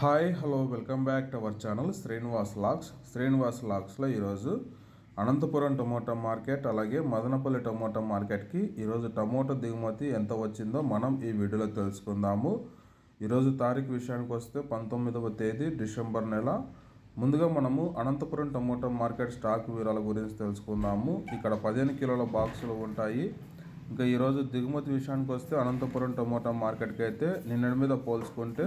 Hi hello welcome back to our channel Srinivas lakhs Srinivas లాక్స్లో ఈరోజు Anantapuram tomato market అలాగే Madanapalle tomato మార్కెట్కి ఈరోజు టమోటా దిగుమతి ఎంత వచ్చిందో మనం ఈ వీడియోలో తెలుసుకుందాము. ఈరోజు తారీఖు విషయానికి వస్తే పంతొమ్మిదవ తేదీ డిసెంబర్ నెల. ముందుగా మనము అనంతపురం టమోటా మార్కెట్ స్టాక్ వివరాల గురించి తెలుసుకుందాము. ఇక్కడ పదిహేను కిలోల బాక్సులు ఉంటాయి. ఇంకా ఈరోజు దిగుమతి విషయానికి వస్తే అనంతపురం టమోటా మార్కెట్కి అయితే నిన్నటి మీద పోల్చుకుంటే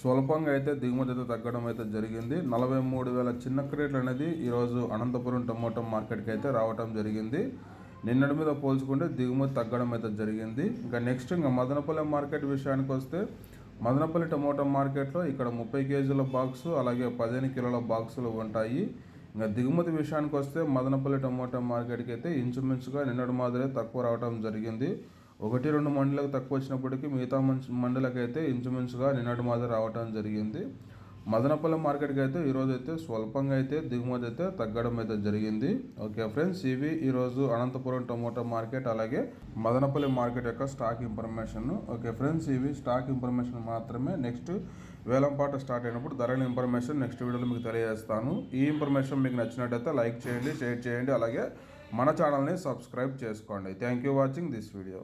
స్వల్పంగా అయితే దిగుమతి అయితే తగ్గడం అయితే జరిగింది. నలభై మూడు వేల చిన్న క్రేట్లు అనేది ఈరోజు అనంతపురం టమోటా మార్కెట్కి అయితే రావటం జరిగింది. నిన్నటి మీద పోల్చుకుంటే దిగుమతి తగ్గడం అయితే జరిగింది. ఇంకా నెక్స్ట్ ఇంకా మదనపల్లి మార్కెట్ విషయానికి వస్తే మదనపల్లి టమోటా మార్కెట్లో ఇక్కడ ముప్పై కేజీల బాక్సు అలాగే పదిహేను కిలోల బాక్సులు ఉంటాయి. ఇంకా దిగుమతి విషయానికి వస్తే మదనపల్లి టమోటా మార్కెట్కి అయితే ఇంచుమించుగా నిన్నటి మాదిరే తక్కువ రావడం జరిగింది. ఒకటి రెండు మండలకు తక్కువ వచ్చినప్పటికీ మిగతా మంచి మండలకైతే ఇంచుమించుగా నిన్నటి మాదిరి రావడం జరిగింది. మదనపల్లి మార్కెట్కి అయితే ఈరోజు అయితే స్వల్పంగా అయితే దిగుమతి అయితే తగ్గడం అయితే జరిగింది. ఓకే ఫ్రెండ్స్ ఇవి ఈరోజు అనంతపురం టమోటా మార్కెట్ అలాగే మదనపల్లి మార్కెట్ యొక్క స్టాక్ ఇన్ఫర్మేషన్ ఓకే ఫ్రెండ్స్ ఇవి స్టాక్ ఇన్ఫర్మేషన్ మాత్రమే. నెక్స్ట్ వేలంపాట స్టార్ట్ అయినప్పుడు ధరల ఇన్ఫర్మేషన్ నెక్స్ట్ వీడియోలో మీకు తెలియజేస్తాను. ఈ ఇన్ఫర్మేషన్ మీకు నచ్చినట్టయితే లైక్ చేయండి షేర్ చేయండి అలాగే మన ఛానల్ని సబ్స్క్రైబ్ చేసుకోండి. Thank you watching this video.